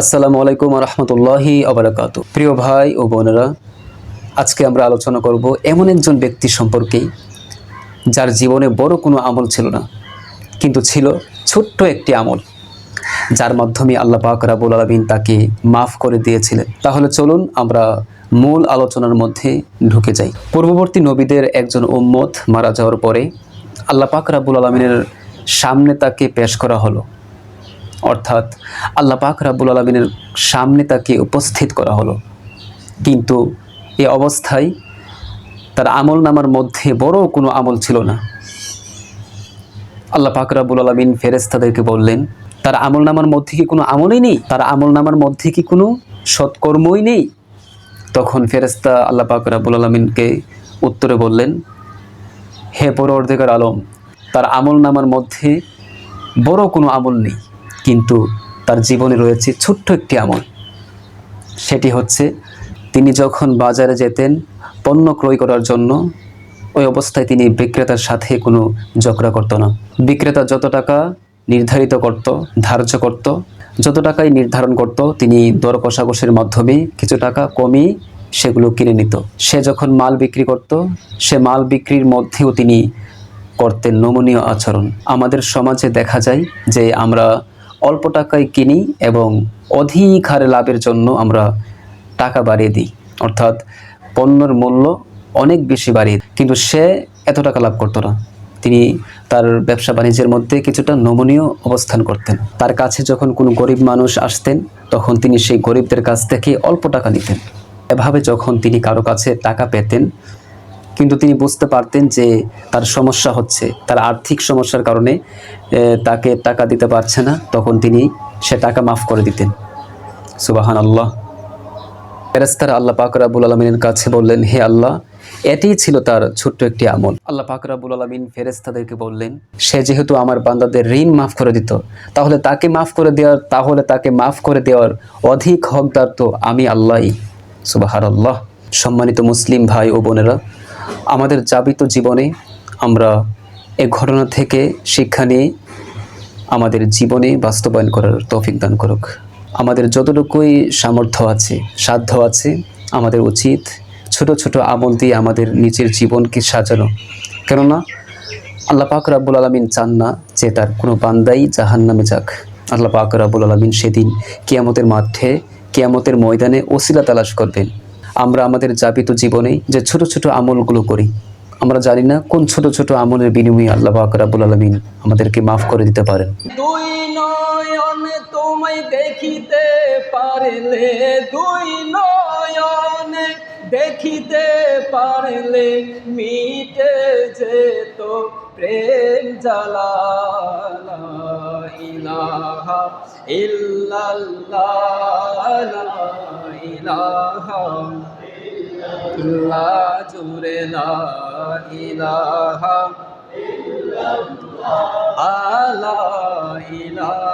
আসসালামু আলাইকুম রহমতুল্লাহি আবরাকাত। প্রিয় ভাই ও বোনেরা, আজকে আমরা আলোচনা করব এমন একজন ব্যক্তি সম্পর্কে যার জীবনে বড় কোনো আমল ছিল না, কিন্তু ছিল ছোট্ট একটি আমল, যার মাধ্যমে আল্লাহ পাক রাবুল আলমিন তাকে মাফ করে দিয়েছিলেন। তাহলে চলুন আমরা মূল আলোচনার মধ্যে ঢুকে যাই। পূর্ববর্তী নবীদের একজন উম্মত মারা যাওয়ার পরে আল্লাহ পাক রাবুল আলমিনের সামনে তাকে পেশ করা হলো। অর্থাৎ আল্লাহ পাক রাব্বুল আলমিনের সামনে তাকে উপস্থিত করা হলো। কিন্তু এ অবস্থায় তার আমল নামার মধ্যে বড় কোনো আমল ছিল না। আল্লাহ পাক রাব্বুল আলমিন ফেরেস্তাদেরকে বললেন, তার আমল নামার মধ্যে কি কোনো আমলই নেই? তার আমল নামার মধ্যে কি কোনো সৎকর্মই নেই? তখন ফেরেস্তা আল্লাহ পাক রাব্বুল আলমিনকে উত্তরে বললেন, হে পরবর্তীকার আলম, তার আমল নামার মধ্যে বড় কোনো আমল নেই। কিন্তু তার জীবনে রয়েছে ছোট্ট একটি আমল। সেটি হচ্ছে, তিনি যখন বাজারে যেতেন, পণ্য ক্রয় করার জন্য, ওই অবস্থায় তিনি বিক্রেতার সাথে কোনো ঝগড়া করতো না। বিক্রেতা যত টাকা নির্ধারিত করত, ধার্য করত, যত টাকাই নির্ধারণ করত, তিনি দর কষাকষির মাধ্যমে কিছু টাকা কমিয়ে সেগুলো কিনে নিত। সে যখন মাল বিক্রি করত, সে মাল বিক্রির মধ্যেও তিনি করতেন নমনীয় আচরণ। আমাদের সমাজে দেখা যায় যে আমরা অল্প টাকায় কিনি এবং অধিক হারে লাভের জন্য আমরা টাকা বাড়িয়ে দিই। অর্থাৎ পণ্যের মূল্য অনেক বেশি বাড়িয়ে। কিন্তু সে এত টাকা লাভ করতো না। তিনি তার ব্যবসা বাণিজ্যের মধ্যে কিছুটা নমনীয় অবস্থান করতেন। তার কাছে যখন কোনো গরিব মানুষ আসতেন, তখন তিনি সেই গরিবদের কাছ থেকে অল্প টাকা নিতেন। এভাবে যখন তিনি কারও কাছে টাকা পেতেন কিন্তু তিনি বুঝতে পারতেন যে তার সমস্যা হচ্ছে। তার আর্থিক সমস্যার কারণে তাকে টাকা দিতে পারছে না। তখন তিনি সে টাকা মাফ করে দিতেন। সুবাহান আল্লাহ ফেরেস্তার আল্লাহ পাক রাবুল আলমিনের কাছে বললেন, হে আল্লাহ এটিই ছিল তার ছোট্ট একটি আমল। আল্লাহ পাক রাবুল আলমিন ফেরেস্তাদেরকে বললেন, সে যেহেতু আমার বান্দাদের ঋণ মাফ করে দিত, তাহলে তাকে মাফ করে দেওয়ার, তাহলে তাকে মাফ করে দেওয়ার অধিক হকদার তো আমি আল্লাহই। সুবাহার আল্লাহ সম্মানিত মুসলিম ভাই ও বোনেরা আমাদের যাবিত জীবনে আমরা এ ঘটনা থেকে শিক্ষা নিয়ে আমাদের জীবনে বাস্তবায়ন করার তৌফিক দান করুক। আমাদের যতটুকুই সামর্থ্য আছে, সাধ্য আছে, আমাদের উচিত ছোট ছোট আমল দিয়ে আমাদের নিজের জীবনকে সাজানো। কেননা আল্লাহ পাক রাব্বুল আলমিন চান না যে তার কোনো বান্দাই জাহান নামে যাক। আল্লাহ পাক রাব্বুল আলমিন সেদিন কিয়ামতের মাঠে, কিয়ামতের ময়দানে ওসিলা তালাশ করবেন। আমরা আমাদের যাপিত জীবনে যে ছোট ছোট আমলগুলো করি, আমরা জানি না কোন ছোট ছোট আমলের বিনিময়ে আল্লাহ পাক রাব্বুল আলমিন আমাদেরকে মাফ করে দিতে পারেন। দুই নয়ন তোমায় দেখিতে পারলে, দুই নয়ন দেখিতে পারলে মিটে যেত প্রেম জ্বালা ইলাহা ইল্লাল্লাহ ইলাহা ইল্লাল্লাহ জুরে লা ইলাহা আলা ইলাহা